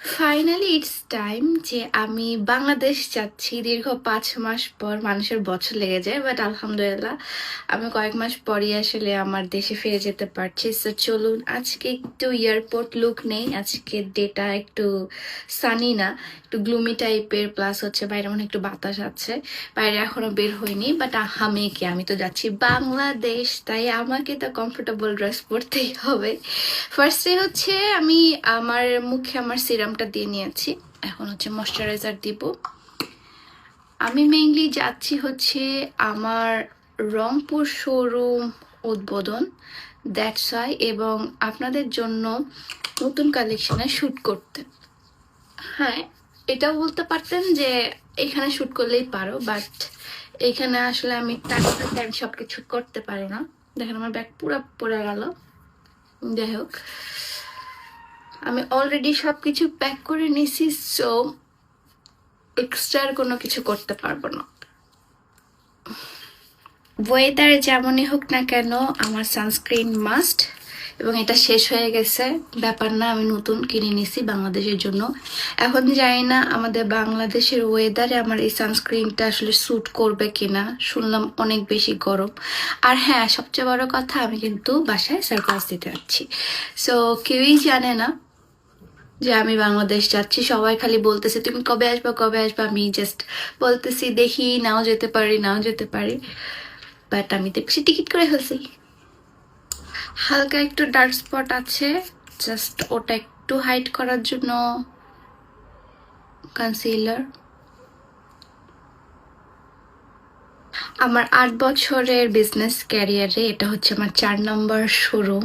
Finally it's time যে আমি বাংলাদেশ যাচ্ছি। দীর্ঘ পাঁচ মাস পর মানুষের বছর লেগে যায় বাট আলহামদুলিল্লাহ, আমি কয়েক মাস পরই আসলে আমার দেশে ফিরে যেতে পারছি। সো চলুন, আজকে একটু এয়ারপোর্ট লুক নেই, আজকে ডেটা একটু সানি না, একটু গ্লুমি টাইপের প্লাস হচ্ছে বাইরে মনে একটু বাতাস আছে। বাইরে এখনও বের হয়নি বাট আমি কি আমি তো যাচ্ছি বাংলাদেশ, তাই আমাকে তো কমফোর্টেবল ড্রেস পরতেই হবে। ফার্স্টে হচ্ছে আমি আমার মুখে আমার সিরামটা দিয়ে নিয়েছি। এখন হচ্ছে ময়শ্চারাইজার দিব। আমি মেইনলি যাচ্ছি হচ্ছে আমার রংপুর শোরুম উদ্বোধন। দ্যাটস ওয়াই এবং আপনাদের জন্য নতুন কালেকশনে শ্যুট করতে। হ্যাঁ এটাও বলতে পারতেন যে এখানে শ্যুট করলেই পারো বাট এখানে আসলে আমি টাকা থাকতে আমি সব কিছু করতে পারি না। দেখেন আমার ব্যাগ পুরো পড়ে গেল। যাই হোক। আমি অলরেডি সব কিছু প্যাক করে নিছি সো এক্সট্রা কোনো কিছু করতে পারব না। ওয়েদার যেমনই হোক না কেন, আমার সানস্ক্রিন মাস্ট এবং এটা শেষ হয়ে গেছে। ব্যাপার না, আমি নতুন কিনে নিছি বাংলাদেশের জন্য। এখন জানি না আমাদের বাংলাদেশের ওয়েদারে আমার এই সানস্ক্রিনটা আসলে স্যুট করবে কিনা। শুনলাম অনেক বেশি গরম। আর হ্যাঁ সবচেয়ে বড় কথা, আমি কিন্তু বাসায় সারপ্রাইজ দিতে যাচ্ছি। সো কেউই জানে না যে আমি বাংলাদেশ যাচ্ছি, সবাই খালি বলতেছে, তুমি কবে আসবা কবে আসবা? আমি জাস্ট বলতেছি, দেখি, নাও যেতে পারি, নাও যেতে পারি। বাট আমি দেখছি টিকিট করে ফেলছি। হালকা একটু ডার্ক স্পট আছে জাস্ট ওটা একটু হাইড করার জন্য কনসিলার আমার আট বছরের বিজনেস ক্যারিয়ারে এটা হচ্ছে আমার চার নম্বর শোরুম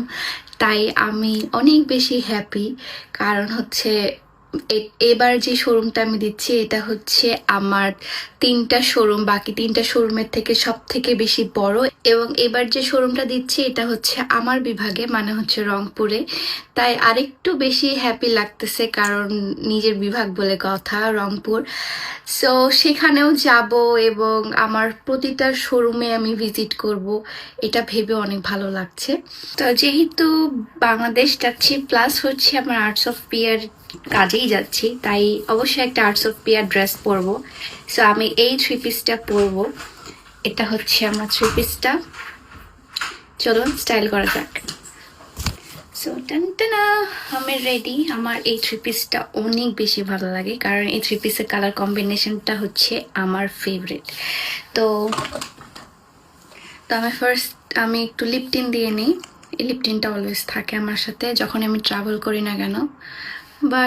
তাই আমি অনেক বেশি হ্যাপি কারণ হচ্ছে এবার যে শোরুমটা আমি দিচ্ছি, এটা হচ্ছে আমার তিনটা শোরুম বাকি তিনটা শোরুমের থেকে সব থেকে বেশি বড়। এবং এবার যে শোরুমটা দিচ্ছি, এটা হচ্ছে আমার বিভাগে মানে হচ্ছে রংপুরে। তাই আরেকটু বেশি হ্যাপি লাগতেছে, কারণ নিজের বিভাগ বলে কথা, রংপুর। সো সেখানেও যাব এবং আমার প্রতিটা শোরুমে আমি ভিজিট করব। এটা ভেবে অনেক ভালো লাগছে। তো যেহেতু বাংলাদেশ যাচ্ছি প্লাস হচ্ছে আমার আর্টস অফ পিয়ার কাজেই যাচ্ছি, তাই অবশ্যই একটা আর্টস অফ পিয়ার ড্রেস পরবো। সো আমি এই থ্রি পিসটা পরবো। এটা হচ্ছে আমার থ্রি পিসটা চলুন স্টাইল করা যাক। সো টানটানা আমি রেডি আমার এই থ্রি পিসটা অনেক বেশি ভালো লাগে, কারণ এই থ্রি পিসের কালার কম্বিনেশনটা হচ্ছে আমার ফেভারিট তো তো আমি ফার্স্ট আমি একটু লিপটিন দিয়ে নিই। এই লিপটিনটা অলওয়েজ থাকে আমার সাথে যখন আমি ট্রাভেল করি না কেন। বা